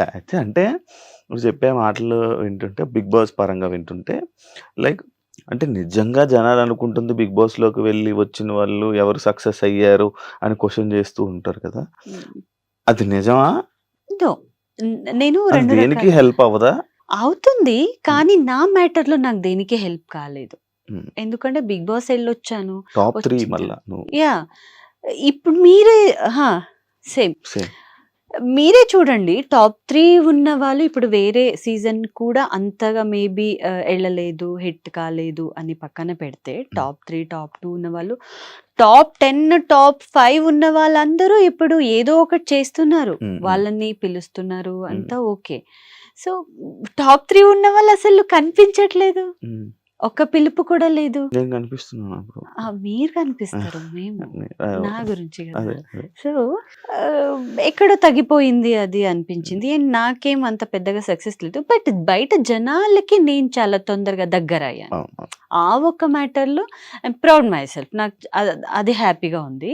అయితే అంటే నువ్వు చెప్పే మాటలు వింటుంటే బిగ్ బాస్ పరంగా వింటుంటే లైక్ అంటే నిజంగా జనాలు అనుకుంటుంది బిగ్ బాస్లోకి వెళ్ళి వచ్చిన వాళ్ళు ఎవరు సక్సెస్ అయ్యారు అని క్వశ్చన్ చేస్తూ ఉంటారు కదా. అది నిజమా? నేను దేనికి హెల్ప్ అవ్వదా? అవుతుంది. కానీ నా మ్యాటర్లో నాకు దేనికి హెల్ప్ కాలేదు. ఎందుకంటే బిగ్ బాస్ వెళ్ళొచ్చాను. Top three. మళ్ళా యా. ఇప్పుడు మీరే సేమ్. సేమ్. మీరే చూడండి టాప్ త్రీ ఉన్న వాళ్ళు ఇప్పుడు వేరే సీజన్ కూడా అంతగా మేబీ వెళ్ళలేదు హిట్ కాలేదు అని పక్కన పెడితే టాప్ త్రీ టాప్ టూ ఉన్న వాళ్ళు టాప్ టెన్ టాప్ ఫైవ్ ఉన్న వాళ్ళందరూ ఇప్పుడు ఏదో ఒకటి చేస్తున్నారు. Mm, mm. వాళ్ళని పిలుస్తున్నారు అంతా ఓకే. సో టాప్ త్రీ ఉన్న వాళ్ళు అసలు కనిపించట్లేదు. ఒక్క పిలుపు కూడా లేదు. నేను కనిపిస్తున్నాను అప్పుడు మీరు కనిపిస్తారు. మేము నా గురించి కదా. సో ఎక్కడో తగ్గిపోయింది అది అనిపించింది. అండ్ నాకేం అంత పెద్దగా సక్సెస్ లేదు. బట్ బయట జనాలకి నేను చాలా తొందరగా దగ్గర అయ్యాను. ఆ ఒక్క మ్యాటర్లో ఐమ్ ప్రౌడ్ మై సెల్ఫ్ నాకు అది హ్యాపీగా ఉంది.